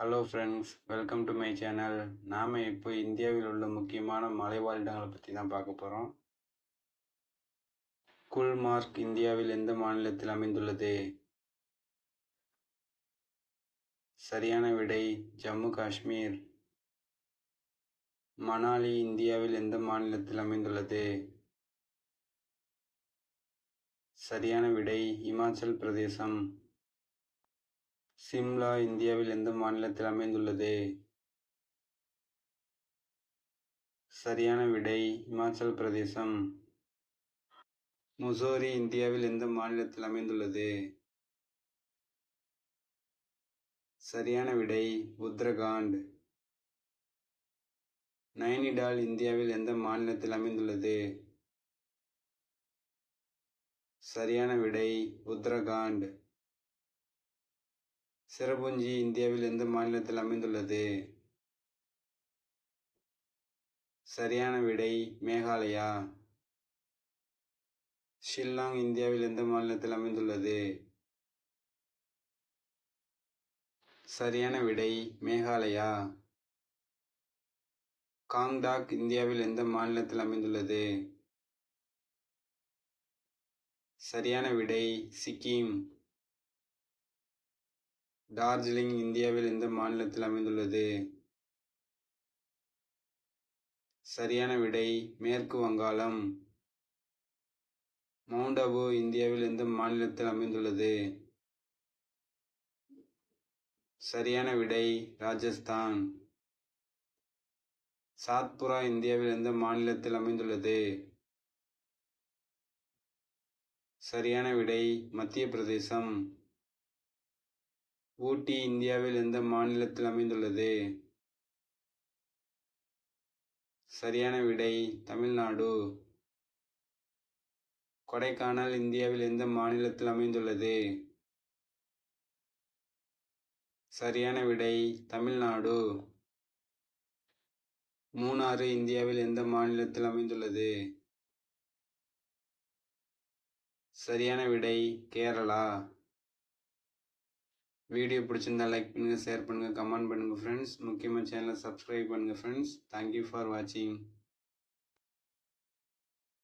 Hello friends welcome to my channel நாம் இப்போ இந்தியாவில் உள்ள முக்கியமான மலைவாழ் இடங்களை பற்றி தான் பார்க்க போகிறோம் குல்மார்க் இந்தியாவில் எந்த மாநிலத்தில் அமைந்துள்ளது? சரியான விடை ஜம்மு காஷ்மீர். மணாலி இந்தியாவில் எந்த மாநிலத்தில் அமைந்துள்ளது? சரியான விடை இமாச்சல் பிரதேசம். சிம்லா இந்தியாவில் எந்த மாநிலத்தில் அமைந்துள்ளது? சரியான விடை இமாச்சல் பிரதேசம். முசோரி இந்தியாவில் எந்த மாநிலத்தில் அமைந்துள்ளது? சரியான விடை உத்தரகாண்ட். நைனிடால் இந்தியாவில் எந்த மாநிலத்தில் அமைந்துள்ளது? சரியான விடை உத்தரகாண்ட். சிறபுஞ்சி இந்தியாவில் எந்த மாநிலத்தில் அமைந்துள்ளது. சரியான விடை மேகாலயா. ஷில்லாங் இந்தியாவில் எந்த மாநிலத்தில் அமைந்துள்ளது. சரியான விடை மேகாலயா. காங்டாக் இந்தியாவில் எந்த மாநிலத்தில் அமைந்துள்ளது. சரியான விடை சிக்கிம். டார்ஜிலிங் இந்தியாவில் எந்த மாநிலத்தில் அமைந்துள்ளது. சரியான விடை மேற்கு வங்காளம். மவுண்ட் அபு இந்தியாவில் எந்த மாநிலத்தில் அமைந்துள்ளது. சரியான விடை ராஜஸ்தான். சாத்புரா இந்தியாவில் எந்த மாநிலத்தில் அமைந்துள்ளது. சரியான விடை மத்திய பிரதேசம் ஊட்டி இந்தியாவில் எந்த மாநிலத்தில் அமைந்துள்ளது? சரியான விடை தமிழ்நாடு. கொடைக்கானல் இந்தியாவில் எந்த மாநிலத்தில் அமைந்துள்ளது? சரியான விடை தமிழ்நாடு. மூணாறு இந்தியாவில் எந்த மாநிலத்தில் அமைந்துள்ளது? சரியான விடை கேரளா. வீடியோ பிடிச்சிருந்தா லைக் பண்ணுங்கள் ஷேர் பண்ணுங்கள் கமெண்ட் பண்ணுங்கள் ஃப்ரெண்ட்ஸ் முக்கியமாக சேனலை சப்ஸ்கிரைப் பண்ணுங்கள் ஃப்ரெண்ட்ஸ் தேங்க்யூ ஃபார் வாட்சிங்